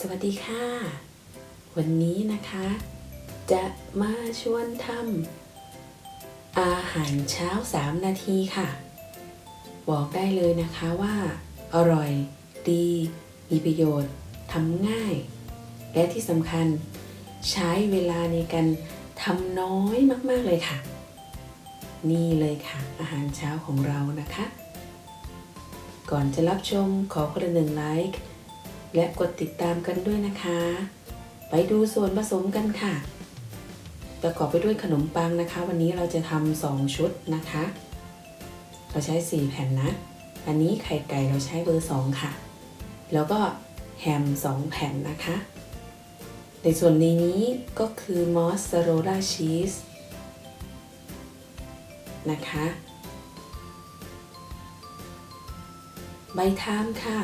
สวัสดีค่ะ วันนี้นะคะ จะมาชวนทำอาหารเช้า 3 นาทีค่ะ บอกได้เลยนะคะว่า อร่อย ดี มีประโยชน์ทำง่าย และที่สำคัญใช้เวลาในการทำน้อยมาก ๆ เลยค่ะ นี่เลยค่ะ อาหารเช้าของเรานะคะ ก่อนจะรับชมขอคนละหนึ่งไลค์ และกดติดตามกันด้วยนะคะ ไปดูส่วนผสมกันค่ะ ประกอบไปด้วยขนมปังนะคะ วันนี้เราจะทำสองชุดนะคะ เราใช้ 4 แผ่นนะ อันนี้ไข่ไก่เราใช้เบอร์ 2 ค่ะ แล้วก็แฮม 2 แผ่นนะคะ ในส่วนในนี้ก็คือมอสซาโรลาชีสนะคะ ใบทามค่ะ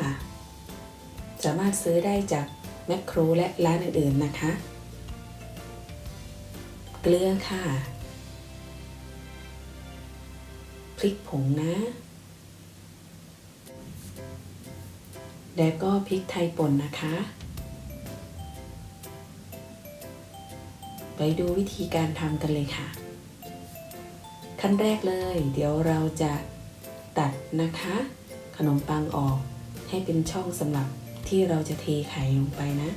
สามารถซื้อได้จากแมคโครและร้านอื่นๆนะคะ เกลือค่ะ พริกผงนะ แล้วก็พริกไทยป่นนะคะ ไปดูวิธีการทำกันเลยค่ะ ขั้นแรกเลย เดี๋ยวเราจะตัดนะคะ ขนมปังออกให้เป็นช่องสำหรับ ที่เราจะเทไข่ลงไปนะ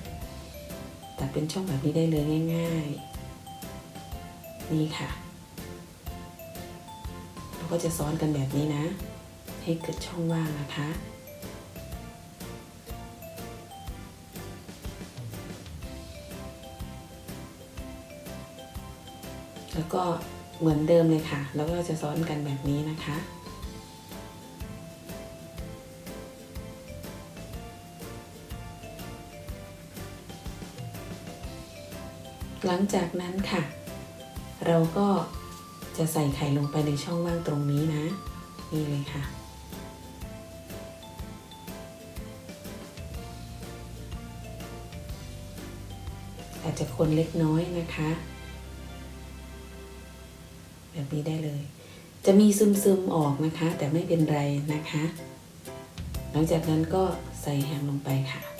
แตัดเป็นช่องแบบนี้ได้เลยง่าย ๆ นี่ค่ะ เราก็จะซ้อนกันแบบนี้นะ ให้เกิดช่องว่างนะคะแล้วก็เหมือนเดิมเลยค่ะ แล้วก็จะซ้อนกันแบบนี้นะคะ หลังจากนั้นค่ะ เราก็จะใส่ไข่ลงไปในช่องว่างตรงนี้นะ นี่เลยค่ะ อาจจะคนเล็กน้อยนะคะ แบบนี้ได้เลย จะมีซึมๆออกนะคะ แต่ไม่เป็นไรนะคะ หลังจากนั้นก็ใส่แฮมลงไปค่ะ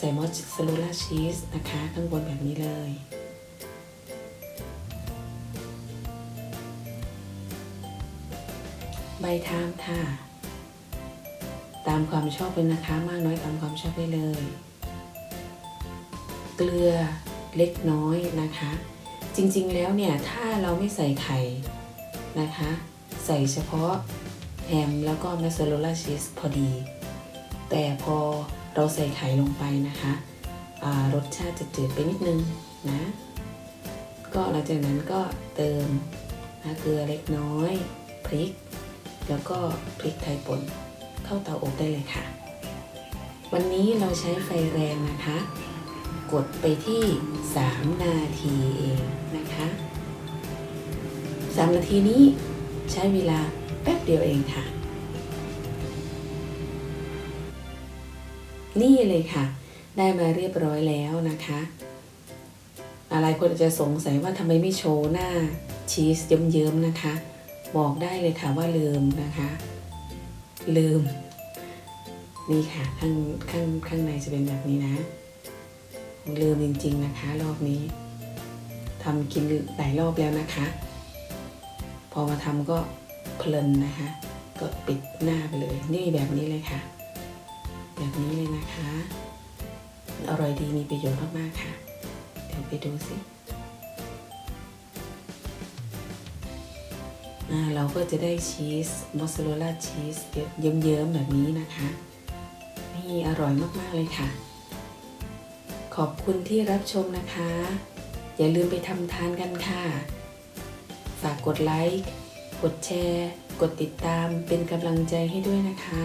ใส่มอสซาเรลล่าชีสนะคะ ข้างบนแบบนี้เลย ใบทามค่ะ ตามความชอบเลยนะคะ มากน้อยตามความชอบได้เลย เกลือเล็กน้อยนะคะ จริงๆแล้วเนี่ย ถ้าเราไม่ใส่ไข่นะคะ ใส่เฉพาะแฮมแล้วก็มอสซาเรลล่าชีสพอดี แต่พอ เราใส่ไข่ลงไปนะคะรสชาติจะจืดไปนิดนึงนะ ก็หลังจากนั้นก็เติมนะเกลือเล็กน้อยพริก แล้วก็พริกไทยป่นเข้าเตาอบได้เลยค่ะ วันนี้เราใช้ไฟแรงนะคะ กดไปที่ 3 นาทีเองนะคะ 3 นาทีนี้ใช้เวลาแป๊บเดียวเองค่ะ นี่เลยค่ะ ได้มาเรียบร้อยแล้วนะคะอะไรคนอาจจะสงสัยว่าทำไมไม่โชว์หน้าชีสเยิ้มๆนะคะ บอกได้เลยค่ะว่าลืมนะคะ ลืม นี่ค่ะข้างข้างข้างในจะเป็นแบบนี้นะ ลืมจริงๆนะคะ รอบนี้ทำกินหลายรอบแล้วนะคะ พอมาทำก็เพลินนะคะ ก็ปิดหน้าไปเลย นี่แบบนี้เลยค่ะ แบบนี้เลยนะคะอร่อยดีมีประโยชน์มากๆค่ะ เดี๋ยวไปดูสิเราก็จะได้ชีสมอสซาเรลล่าชีสเยิ้มๆแบบนี้นะคะ นี่อร่อยมากๆเลยค่ะ ขอบคุณที่รับชมนะคะ อย่าลืมไปทำทานกันค่ะ ฝากกดไลค์ กดแชร์ กดติดตามเป็นกำลังใจให้ด้วยนะคะ